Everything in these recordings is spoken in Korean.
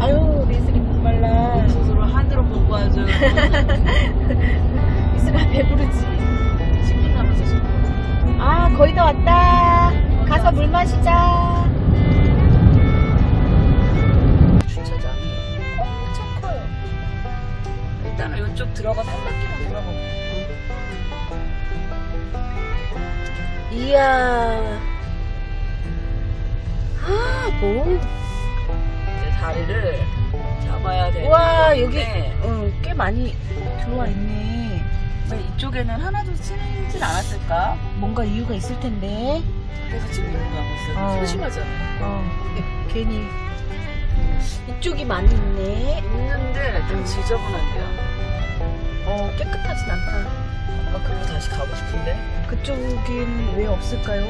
아유 리슬이 목말라. 스스로 하늘을 보고 아주 리슬아 배부르지? 10분 남았어 10분 아 거의 다 왔다. 가서 물 마시자. 주차장이 엄청 커요. 일단은 이쪽 들어가서 한 바퀴만 돌아보고 이야. 뭐? 이제 다리를 잡아야 돼와 여기 응, 꽤 많이 들어와 있네. 왜 이쪽에는 하나도 치질 않았을까? 뭔가 이유가 있을 텐데. 그래서 지금 이러고 가고 있어요. 어. 소심하잖아 어 괜히. 이쪽이 많이 있네. 있는데 좀 지저분한데요? 어 깨끗하진 않다. 아 그리고 다시 가고 싶은데? 그쪽엔 왜 없을까요?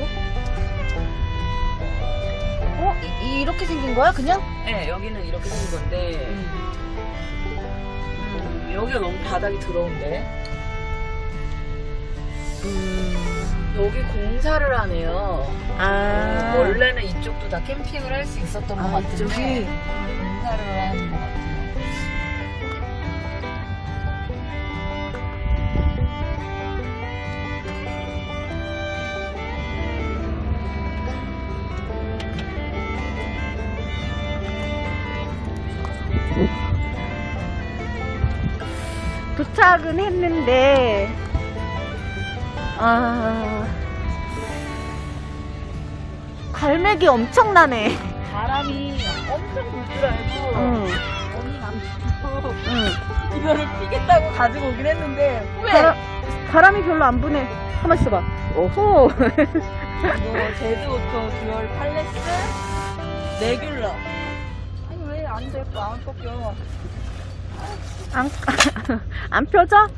어? 이, 이렇게 생긴 거야 그냥? 네 여기는 이렇게 생긴 건데 음, 여기가 너무 바닥이 더러운데 음. 여기 공사를 하네요 아 어, 원래는 이쪽도 다 캠핑을 할 수 있었던 것 아, 같은데 이쪽이? 공사를 하 했는데 아 갈매기 엄청나네. 바람이 엄청 불 줄 알고 응, 언니 남편도 응. 이거를 피겠다고 가지고 오긴 했는데 왜? 바람, 바람이 별로 안 부네. 가만 있어봐. 오호! 이거 제주오토 듀얼 팔레스 레귤러. 아니 왜안 될까? 안 꺾여. 안, 안 펴져?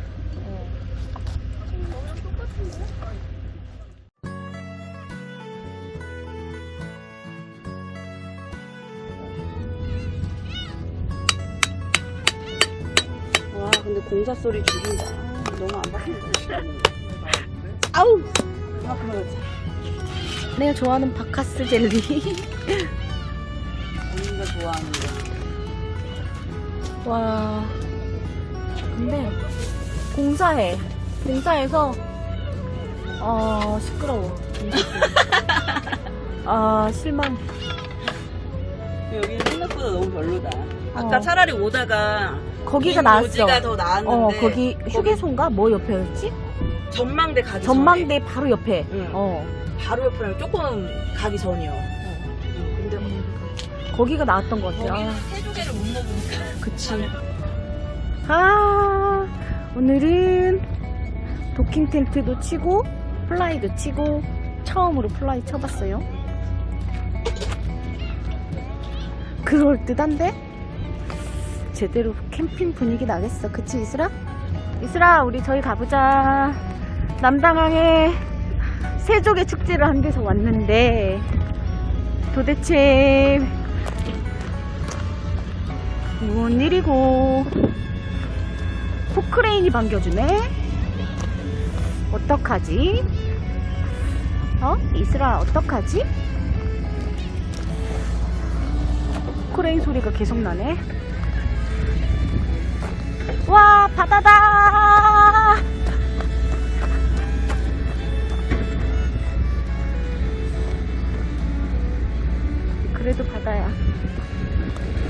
공사 소리 죽인다. 너무 안 바뀐다 아우! 아 그러지. 내가 좋아하는 바카스 젤리. 언니가 좋아하는 거. 와. 근데 공사해. 공사해서 어 시끄러워. 아 실망. 여기는 생각보다 너무 별로다. 아까 어. 차라리 오다가 거기가 긴 나았어. 요지가 더 나았는데 어 거기 휴게소인가? 뭐 옆에였지? 전망대 가기 전망대 바로 옆에. 응. 어. 바로 옆이랑 조금 가기 전이요. 응, 근데 뭐 거기가 나왔던 것 같아 거기는 아, 세조개를 못 먹으니까. 그치. 아 오늘은 도킹 텐트도 치고 플라이도 치고 처음으로 플라이 쳐봤어요. 그럴듯한데? 제대로 캠핑 분위기 나겠어 그치 이슬아? 이슬아 우리 저희 가보자 남당항에 세족의 축제를 한 데서 왔는데 도대체 뭔 일이고 포크레인이 반겨주네 어떡하지? 어? 이슬아 어떡하지? 포크레인 소리가 계속 나네 와 바다다. 그래도 바다야.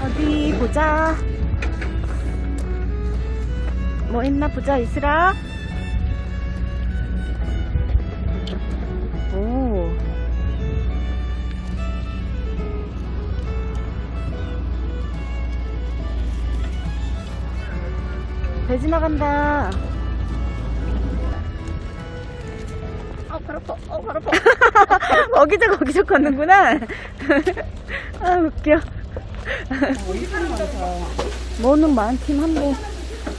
어디 보자. 뭐 있나 보자 이슬아 지나간다. 아 발 아파. 어 발 아파. 거기서 거기서 걷는구나. 아 웃겨. 뭐는 많긴 한데.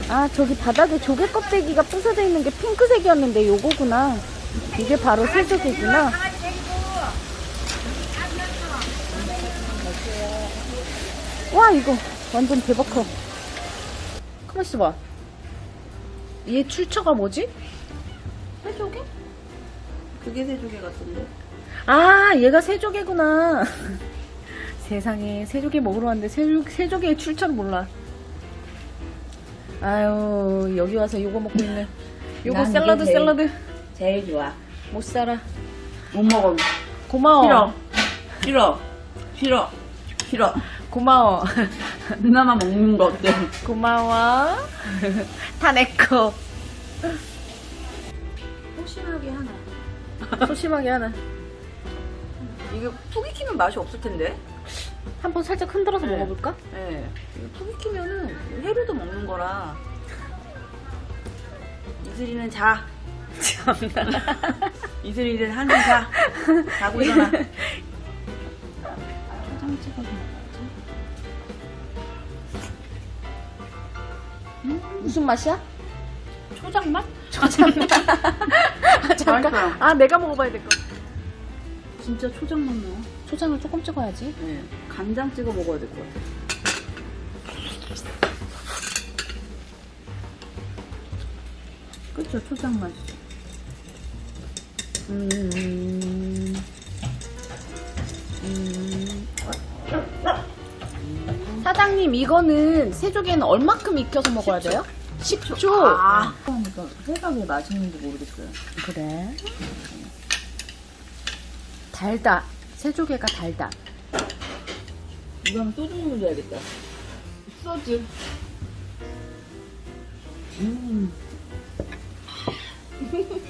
아 저기 바닥에 조개 껍데기가 부서져 있는 게 핑크색이었는데 요거구나. 이게 바로 새조개구나. 와 이거 완전 대박 커. 가만 있어봐 얘 출처가 뭐지? 새조개? 그게 세조개 같은데 아 얘가 새조개구나 세상에 새조개 먹으러 왔는데 새조, 새조개의 출처를 몰라. 아유 여기 와서 요거 먹고 있네. 요거 난 이게 샐러드 제일- 샐러드 제일 좋아. 못 살아. 못 먹어. 고마워. 싫어. 싫어. 싫어. 싫어. 고마워. 누나만 먹는 거 어때? 고마워. 다 내꺼. 소심하게 하나. 소심하게 하나. 이거 푹 익히면 맛이 없을 텐데. 한번 살짝 흔들어서 네. 먹어볼까? 네. 이거 푹 익히면은 회로도 먹는 거라. 이슬이는 자. 이슬이 이제 한숨 자. 자고 일어나. 초장 찍어서 무슨 맛이야? 초장 맛? 아, 잠깐. 맛있어요. 아, 내가 먹어봐야 될 거. 진짜 초장 맛 나요. 초장을 조금 찍어야지. 네. 간장 찍어 먹어야 될 것 같아. 그쵸, 초장 맛. 음. 음. 사장님, 이거는 새조개는 얼마큼 익혀서 먹어야 돼요? 10초. 아, 그러니까 회가 왜 맛있는지 모르겠어요. 그래. 달다. 새조개가 달다. 이거 하면 소주 먹어야겠다. 소주. 음.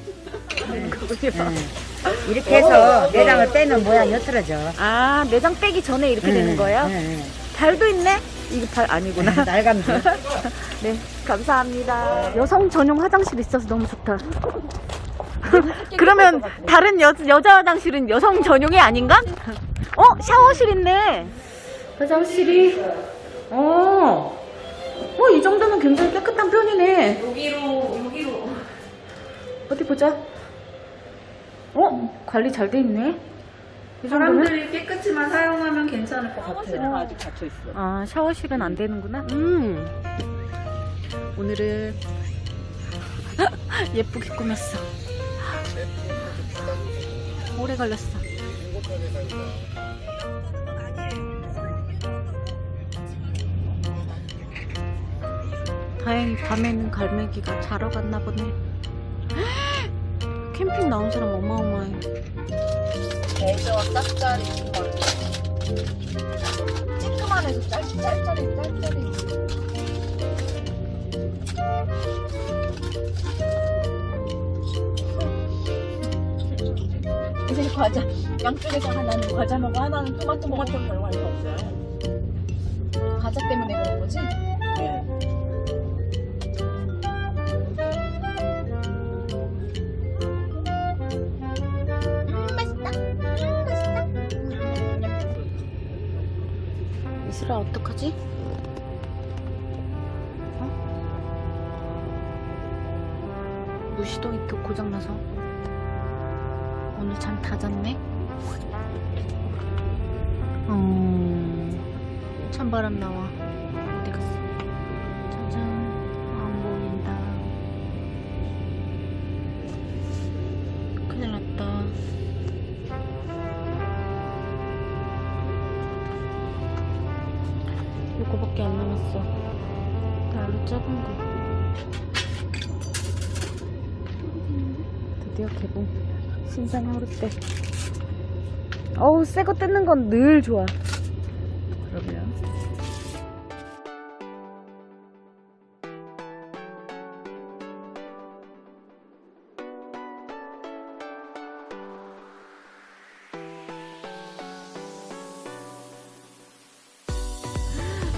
이렇게 해서 내장을 빼면 모양이 흐트러져. 아, 내장 빼기 전에 이렇게 되는 거예요? 네, 달도 있네? 이게 달 아니구나. 네. 날감도. 네, 감사합니다. 여성 전용 화장실 있어서 너무 좋다. 그러면 다른 여, 여자 화장실은 여성 전용이 아닌가? 어, 샤워실 있네. 화장실이, 어, 어, 이 정도면 굉장히 깨끗한 편이네. 여기로, 여기로. 어디 보자. 어, 관리 잘 돼 있네. 이 정도면? 사람들이 깨끗이만 사용하면 괜찮을 것 같아요. 아직 닫혀 있어. 아, 샤워실은 안 되는구나. 음. 오늘은 예쁘게 꾸몄어. 오래 걸렸어. 다행히 밤에는 갈매기가 자러 갔나 보네. 캠핑 나온 사람 어마어마해. 대저와 짭짤이 걸. 찌끄만 해서 짤, 짤짤이. 이제 과자 양쪽에서 하나는 과자 먹고 하나는 토마토 토마토 별로 무시동 히터 고장나서 오늘 잠 다 잤네? 음, 찬바람 나와 신상 하루 때. 어우, 새 거 뜯는 건 늘 좋아. 그러면.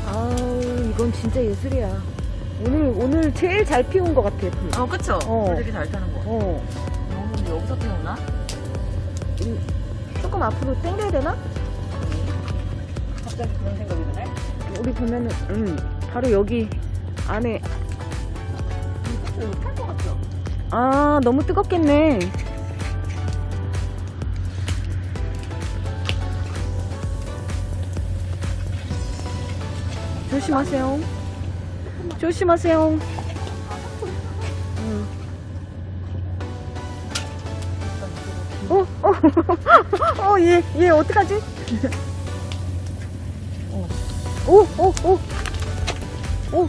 아우, 이건 진짜 예술이야. 오늘, 오늘 제일 잘 피운 것 같아. 불. 어, 그쵸? 어. 되게 잘 타는 거. 어. 여기서 태우나? 이- 조금 앞으로 당겨야 되나? 갑자기 그런 생각이 드네. 우리 보면은, 음, 바로 여기 안에. 이거 탈것 같죠? 아, 너무 뜨겁겠네. 조심하세요. 조심하세요. 어, 어, 어, 얘, 얘 어떡하지? 오, 오, 오. 오.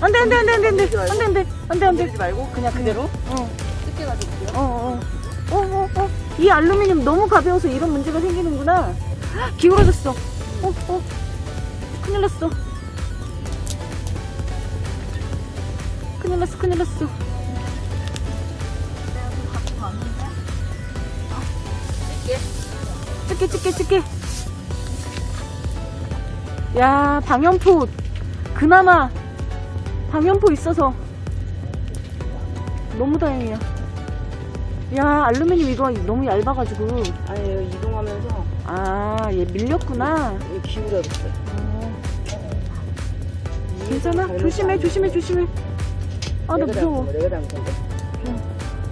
안 돼, 안 돼, 안 돼, 안 돼, 안 돼, 안 돼, 안 돼, 안 돼, 안 돼, 말고 그냥 그대로 어, 어, 어. 어, 어, 어. 이 알루미늄 너무 가벼워서 이런 문제가 생기는구나. 헉, 기울어졌어. 어, 어. 큰일 났어. 큰일 났어, 큰일 났어. 찍게, 찍게, 찍게. 야, 방염포. 그나마 방염포 있어서 너무 다행이야. 야, 알루미늄 이거 너무 얇아가지고. 아니에요 이동하면서 아, 얘 밀렸구나. 이게 기울어졌어요 어. 괜찮아? 조심해, 조심해, 조심해. 아, 나 무서워. 내가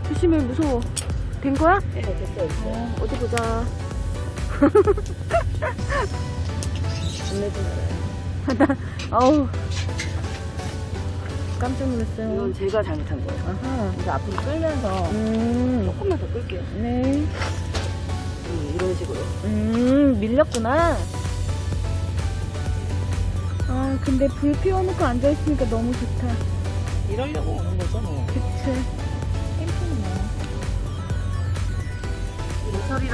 조심해, 무서워. 된 거야? 네 됐어요 어, 어디 보자. 말아요 아우. 깜짝 놀랐어요. 이건 제가 잘못한 거예요 아하. 이제 앞으로 끌면서 음, 조금만 더 끌게요 네. 음, 이런 식으로 음, 밀렸구나. 아, 근데 불 피워놓고 앉아있으니까 너무 좋다. 이러려고 오는 거죠 뭐 그치. 뭐 처음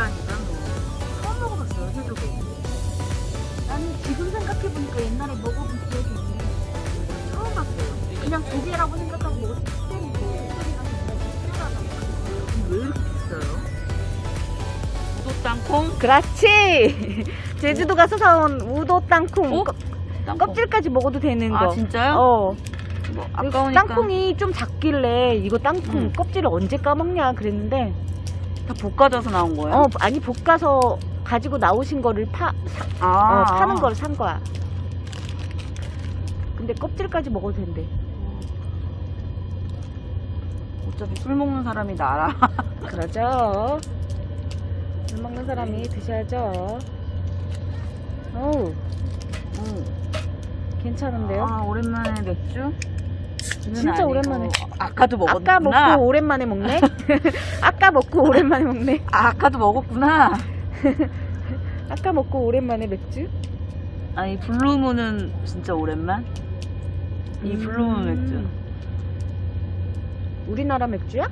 생각해보니까 옛날에 먹어본 기억이 있네. 처음 봤어요. 그냥 조개라고 생각하고 먹었을 때인데. 왜 이렇게 비싸요? 우도 땅콩? 그렇지. 제주도 가서 사온 우도 땅콩. 어? 껍- 땅콩 껍질까지 먹어도 되는 거. 아 진짜요? 어. 뭐 아까우니까 땅콩이 좀 작길래 이거 땅콩 음. 껍질을 언제 까먹냐 그랬는데 다 볶아져서 나온 거예요? 어 아니 볶아서 가지고 나오신 거를 파 사- 아 어, 파는 걸 산 거야. 근데 껍질까지 먹어도 된대. 어차피 술 먹는 사람이 나라 그러죠. 술 먹는 사람이 드셔야죠. 어우, 음, 괜찮은데요? 아 오랜만에 맥주? 진짜 오랜만에. 아까도 먹었구나 아까 먹고 오랜만에 먹네. 아까 먹고 오랜만에 먹네. 아, 아까도 먹었구나 아까 먹고 오랜만에 맥주. 아니 블루문은 진짜 오랜만? 이 블루문 맥주 음. 우리나라 맥주야?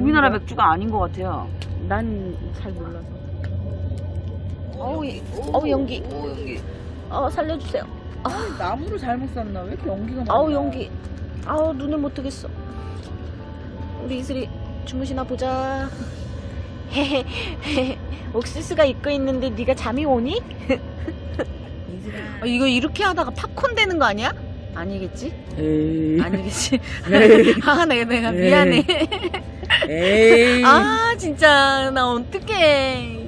우리나라? 맥주가 아닌 것 같아요 난 잘 몰라서. 어우, 이- 어우, 연기. 오 연기 어 살려주세요. 나무를 잘못 샀나 왜 이렇게 연기가 아우 연기. 아우 눈을 못 뜨겠어. 우리 이슬이 주무시나 보자. 헤헤 옥수수가 입고 있는데 네가 잠이 오니? 어, 이거 이렇게 하다가 팝콘 되는 거 아니야? 아니겠지? 에이 아니겠지? 아 내가 내가 에이. 미안해. 에이 아 진짜 나 어떡해.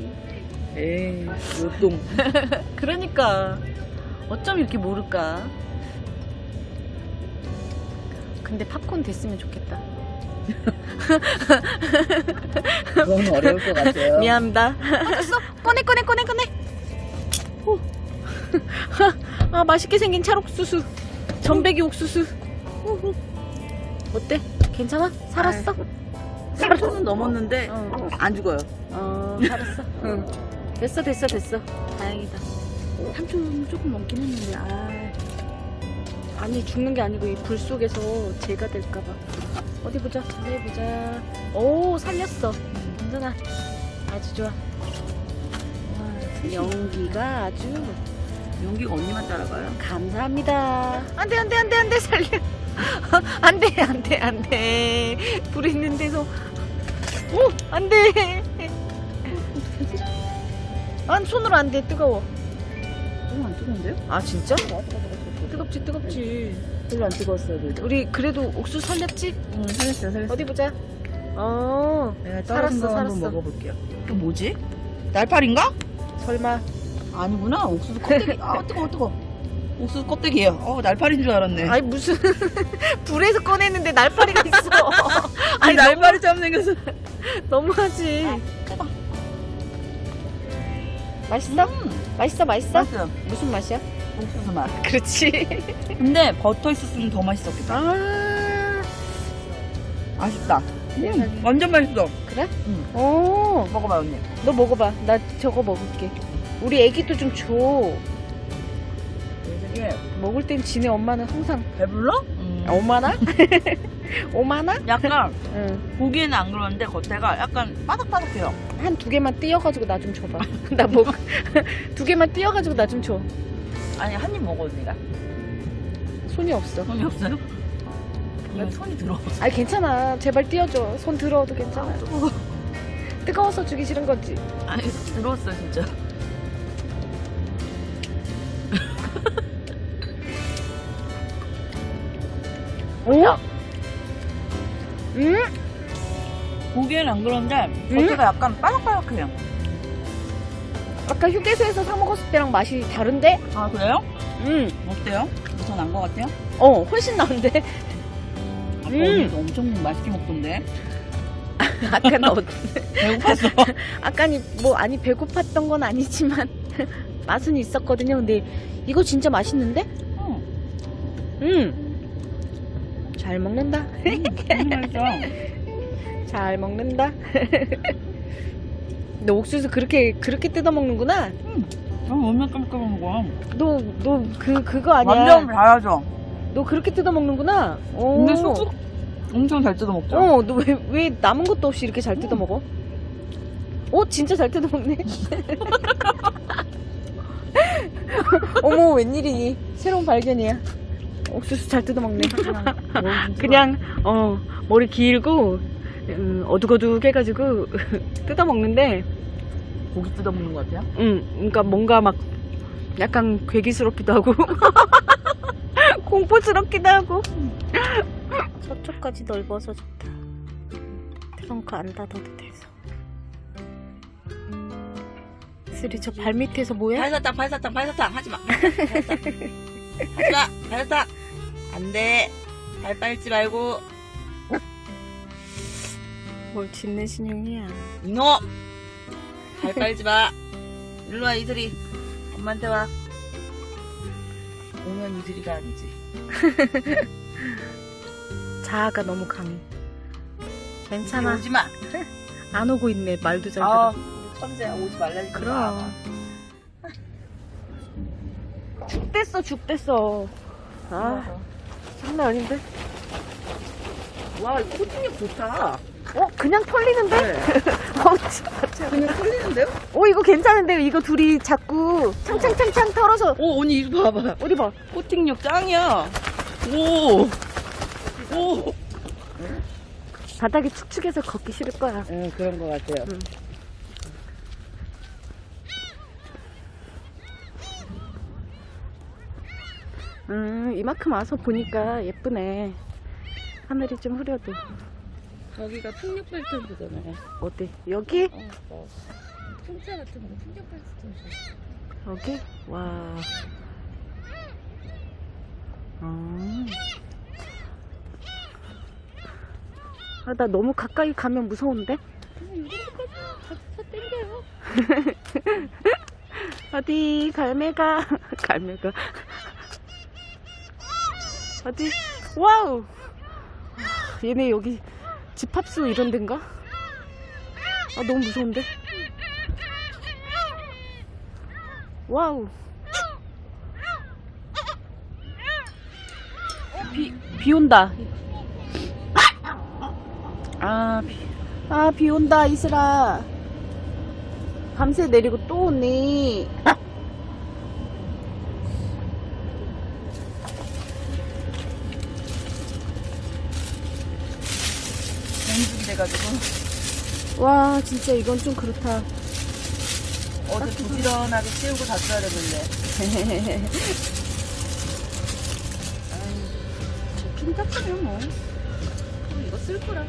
에이 요똥 그러니까 어쩜 이렇게 모를까? 근데 팝콘 됐으면 좋겠다. 그건 어려울 것 같아요 미안합니다. 알았어. 꺼내, 꺼내, 꺼내, 꺼내. 오. 아, 맛있게 생긴 찰옥수수. 전배기 옥수수. 어때? 괜찮아? 살았어? 3초는 넘었는데 어. 안 죽어요 어, 살았어. 응. 됐어, 됐어, 됐어. 다행이다. 3초는 조금 넘긴 했는데 아 아니, 죽는 게 아니고 이 불 속에서 죄가 될까봐. 어디 보자, 자세히 보자. 오, 살렸어. 괜찮아. 아주 좋아. 와, 연기가 아주 연기가 언니만 따라가요 감사합니다. 안 돼, 안 돼, 안 돼, 안 돼, 살려. 안 돼, 안 돼, 안 돼. 불 있는 데서. 오, 안 돼. 안, 손으로 안 돼, 뜨거워. 너무 안 뜨거운데요? 아, 진짜? 뜨겁지, 뜨겁지. 별로 안 뜨거웠어요 그래도 우리 그래도 옥수수 살렸지? 응 살렸어요 살렸어요 어디 보자. 어, 내가 살았어, 살았어 거 한번 살았어. 먹어볼게요 이거 뭐지? 날파리인가? 설마. 아니구나 옥수수 껍데기 아 뜨거워 뜨거워 옥수수 껍데기예요 어 날파리인 줄 알았네 아니, 무슨. 불에서 꺼냈는데 날파리가 있어. 아니, 날파리처럼 너무, 너무하지. 뜨거 맛있어? 음 맛있어, 맛있어? 맛있어요 무슨 맛이야? 옥수수 맛 그렇지. 근데 버터 있었으면 더 맛있었겠다 아, 아쉽다 세상에. 완전 맛있어 그래? 응. 오, 먹어봐 언니 너 먹어봐. 나 저거 먹을게. 우리 애기도 좀 줘. 되게 먹을 땐 지네 엄마는 항상 배불러? 음. 오마나? 오마나? 약간 응. 보기에는 안 그러는데 겉에가 약간 바삭바삭해요. 한 두 개만 띄어가지고 나 좀 줘봐. 나 먹. 두 개만 띄어가지고 나 좀 줘. 아니 한 입 먹어 언니가. 손이 없어. 손이 없어요? 왜 손이 들어? 아니 괜찮아. 제발 띄워줘. 손 들어도 괜찮아. 뜨거워서 주기 싫은 거지. 아니 들어왔어 진짜. 오? 야. 음? 보기에는 안 그런데 음? 겉에가 약간 바삭바삭해요. 아까 휴게소에서 사 먹었을 때랑 맛이 다른데? 아 그래요? 음. 어때요? 더난것 같아요? 어, 훨씬 나은데? 아까 음. 언니도 엄청 맛있게 먹던데. 아까 너, 배고팠어. 아까니 뭐 아니 배고팠던 건 아니지만 맛은 있었거든요. 근데 이거 진짜 맛있는데? 응. 음. 잘 먹는다. 잘 먹는다. 너 옥수수 그렇게 그렇게 뜯어 먹는구나. 너무 얼마나 깜깜한 먹어. 너너 그 그거 아니야. 완전 잘하죠. 너 그렇게 뜯어 먹는구나. 오. 근데 쑥쑥 엄청 잘 뜯어 먹죠. 어, 너 왜 왜 남은 것도 없이 이렇게 잘 뜯어 먹어? 어, 진짜 잘 뜯어 먹네. 어머, 웬일이니? 새로운 발견이야. 옥수수 잘 뜯어 먹네. 그냥 어 머리 길고 음, 어둑어둑 해가지고 뜯어 먹는데, 고기 뜯어 먹는 것 같아요. 음, 그러니까 뭔가 막 약간 괴기스럽기도 하고 공포스럽기도 하고. 저쪽까지 넓어서 좋다. 트렁크 안 닫아도 돼서. 쓰리 저 발 밑에서 뭐야? 발사탕, 발사탕, 발사탕 하지 마. 발사탕. 하지 마. 발사탕. 안 돼. 발 빨지 말고. 뭘 짓는 신용이야. 이놈. 발 빨지 마. 일로 와 이슬이. 엄마한테 와. 오면 이슬이가 아니지. 자아가 너무 강해. 괜찮아. 오지 마. 안 오고 있네. 말도 잘 아, 들어. 천재야 오지 말라니까. 그럼. 죽 됐어, 죽 됐어. 아, 장난 아닌데? 와, 이거 코팅력 좋다. 어, 그냥 털리는데? 네. 어, 진짜. 그냥 털리는데요? 어, 이거 괜찮은데? 이거 둘이 자꾸 창창창창 털어서. 오, 언니 이거 봐봐. 어디 봐. 코팅력 짱이야. 오. 오. 바닥이 축축해서 걷기 싫을 거야. 응, 그런 것 같아요. 음, 이만큼 와서 보니까 예쁘네. 하늘이 좀 흐려도. 여기가 풍력 발전소잖아요. 어디? 여기? 어, 어. 풍차 같은 거 풍력 발전소. 여기? 와. 아. 아, 나 너무 가까이 가면 무서운데? 어디, 갈매가. 갈매가. 어디? 와우! 얘네 여기 집합소 이런 데인가? 아, 너무 무서운데? 와우. 비, 비 온다. 아, 비, 아, 비 온다, 이슬아. 밤새 내리고 또 오네. 공중이 돼가지고 와, 진짜 이건 좀 그렇다. 어제 부지런하게 치우고 잤어야 되는데. 좀 닦으면 뭐. 이거 쓸 거라.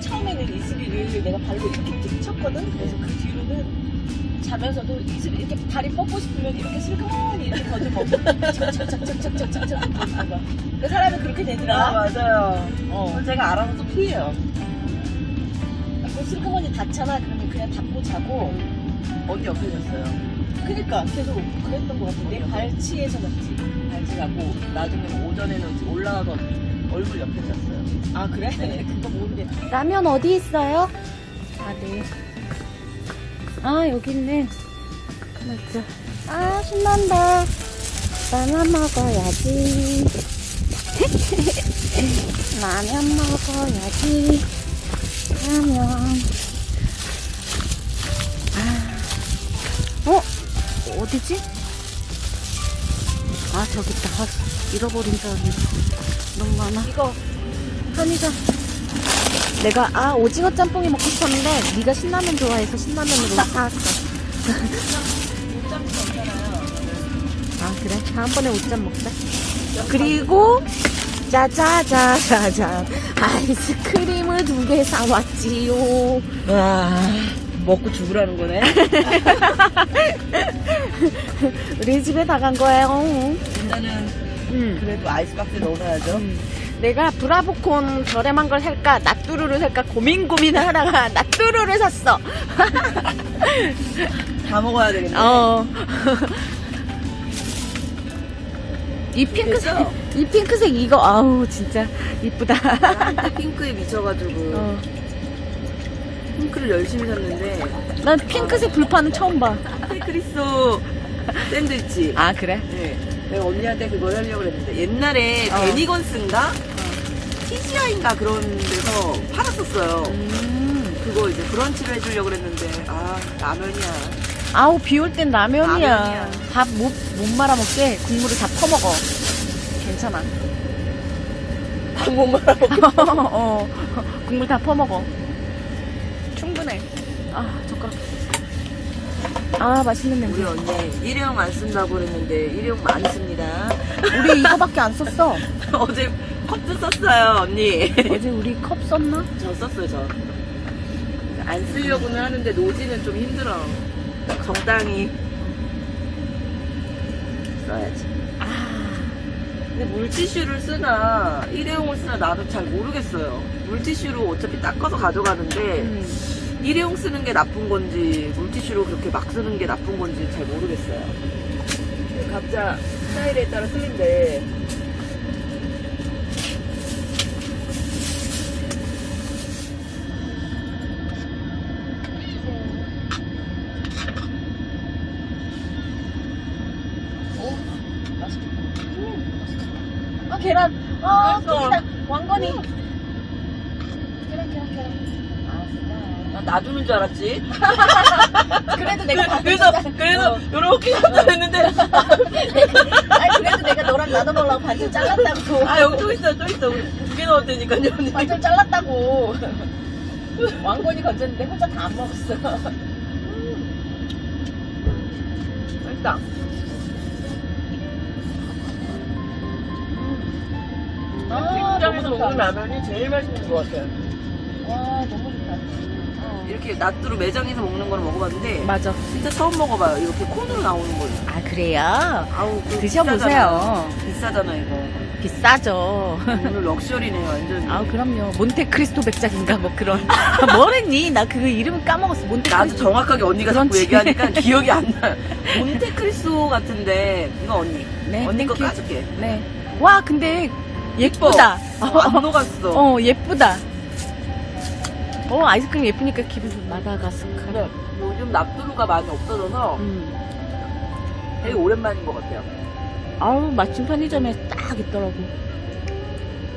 처음에는 이슬이를 내가 발로 이렇게 툭 쳤거든. 그래서 그 뒤로는 자면서도 이슬이 이렇게 다리 뻗고 싶으면 이렇게 슬그머니 이렇게 던져먹고 착착착착착착착착 던져봐. 그 사람이 그렇게 되더라. 아, 맞아요. 어. 제가 알아서 또 피해요. 그 슬그머니 닿잖아. 그러면 그냥 닫고 자고 언니 옆에 잤어요. 그니까 계속 그랬던 것 같은데 발치에서 잤지. 발치 자고 나중에 오전에는 올라가서 얼굴 옆에 잤어요. 아 그래? 네. 그거 뭔데? 라면 어디 있어요? 아, 네. 아, 여기 있네. 맞아. 아, 신난다. 라면 먹어야지. 라면 먹어야지. 라면. 아. 어? 어디지? 아, 저기 있다. 아, 잃어버린 줄 알았네. 너무 많아. 이거, 편의점. 내가, 아, 오징어 짬뽕이 먹고 싶었는데, 네가 신라면 좋아해서 신라면으로 사왔어. 아 그래? 다음번에 옷장 먹자 그리고 짜자자자잔 아이스크림을 두 개 사왔지요 와 먹고 죽으라는 거네. 우리 집에 다 간 거예요 일단은 음. 그래도 아이스박스에 넣어놔야죠. 내가 브라보콘 저렴한 걸 살까 나뚜루를 살까 고민 고민을 하다가 나뚜루를 샀어 다 먹어야 되겠네. 어. 이 핑크 색 그죠? 이 핑크색 이거 아우 진짜 이쁘다 한때 핑크에 미쳐가지고 어. 핑크를 열심히 샀는데 난 핑크색 불판은 처음 봐. 크리스오 샌드위치. 아 그래? 네. 내가 언니한테 그걸 하려고 그랬는데 옛날에 어. 베니건스인가 TGI인가 그런 데서 팔았었어요. 음. 그거 이제 브런치를 해주려고 그랬는데 아 라면이야. 아우 비 올 땐 라면이야. 라면이야. 밥 못 못 말아 먹게 국물을 다 퍼먹어. 괜찮아. 못 말하고 어 국물 다 퍼먹어. 충분해. 아 젓가락. 아 맛있는 우리 냄새. 언니 일회용 안 쓴다고 그랬는데 일회용 많이 씁니다. 우리 이거밖에 안 썼어. 어제 컵도 썼어요 언니. 어제 우리 컵 썼나? 저 썼어요 저. 안 쓰려고는 하는데 노지는 좀 힘들어. 적당히 써야지. 아 근데 물티슈를 쓰나 일회용을 쓰나 나도 잘 모르겠어요. 물티슈로 어차피 닦아서 가져가는데 음. 일회용 쓰는 게 나쁜 건지 물티슈로 그렇게 막 쓰는 게 나쁜 건지 잘 모르겠어요. 각자 스타일에 따라 틀린데 아 계란. 아 맛있어. 똥이다. 왕건이. 계란 계란 계란. 난 놔두는 줄 알았지. 그래도 내가 다 그래서 뜯었잖아. 그래서 어. 요렇게 갖다 냈는데 아니 그래도 내가 너랑 나눠 먹으려고 반절 잘랐다고. 아 여기 또 있어 또 있어 두 개 넣었다니까요 언니. 반절 잘랐다고. 왕건이 건졌는데 혼자 다 안 먹었어. 맛있다. 아, 식당에서 너무 먹는 좋다. 라면이 제일 맛있는 것 같아요. 와 너무. 이렇게 낫두루 매장에서 먹는 거를 먹어봤는데 맞아. 진짜 처음 먹어봐요. 이렇게 콘으로 나오는 거예요. 아 그래요? 아우 그거 드셔보세요. 비싸잖아 이거. 비싸죠. 오늘 럭셔리네 완전. 아 그럼요. 몬테크리스토 백작인가 뭐 그런. 뭐랬니? 나 그거 이름 까먹었어. 나도 몬테크리스토. 정확하게 언니가 자꾸 그렇지. 얘기하니까 기억이 안 나. 몬테크리스토 같은데 이거 언니. 네, 언니 거 땡큐. 까줄게. 네. 와 근데 예쁘다. 어, 안 녹았어. 어 예쁘다. 어 아이스크림 예쁘니까 기분 좋. 마다가스카르. 근데 요즘 납두루가 많이 없어져서 음. 되게 오랜만인 것 같아요. 아우 마침 편의점에 딱 있더라고.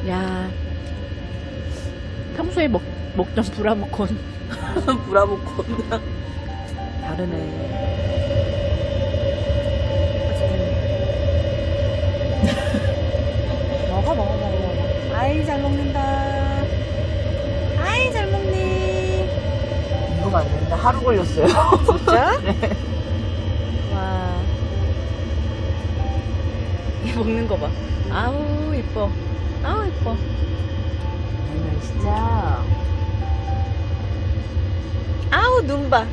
야 평소에 먹 먹던 브라모콘 브라보콘. 다르네. 하루 걸렸어요. 진짜? 와. 얘 먹는 거 봐. 아우 예뻐. 아우 예뻐. 정말 진짜. 아우 눈 봐.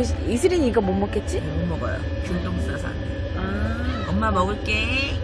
이슬이는 이거 못 먹겠지? 못 먹어요. 균동 싸서. 아. 엄마 먹을게.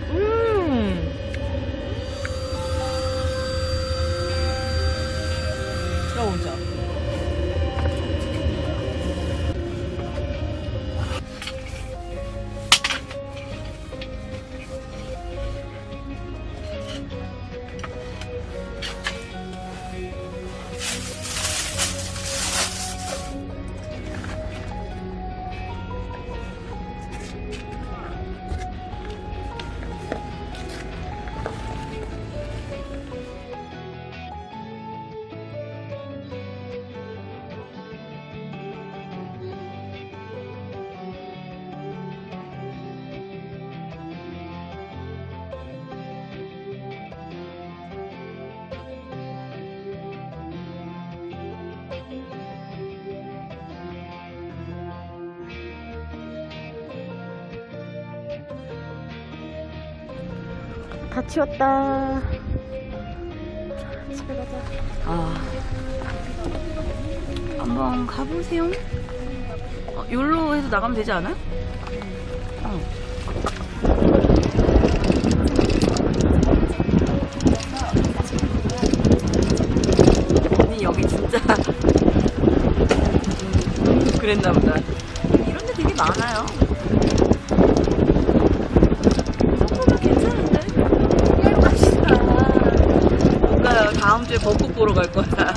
다 치웠다. 집에 가자. 아. 한번 가보세요. 어, 여기로 해서 나가면 되지 않아요? 어. 아니 여기 진짜 그랬나 보다. 이런 데 되게 많아요. 생각보다 괜찮은데? 여기로 갑시다. 뭔가 다음 주에 벚꽃 보러 갈 거야.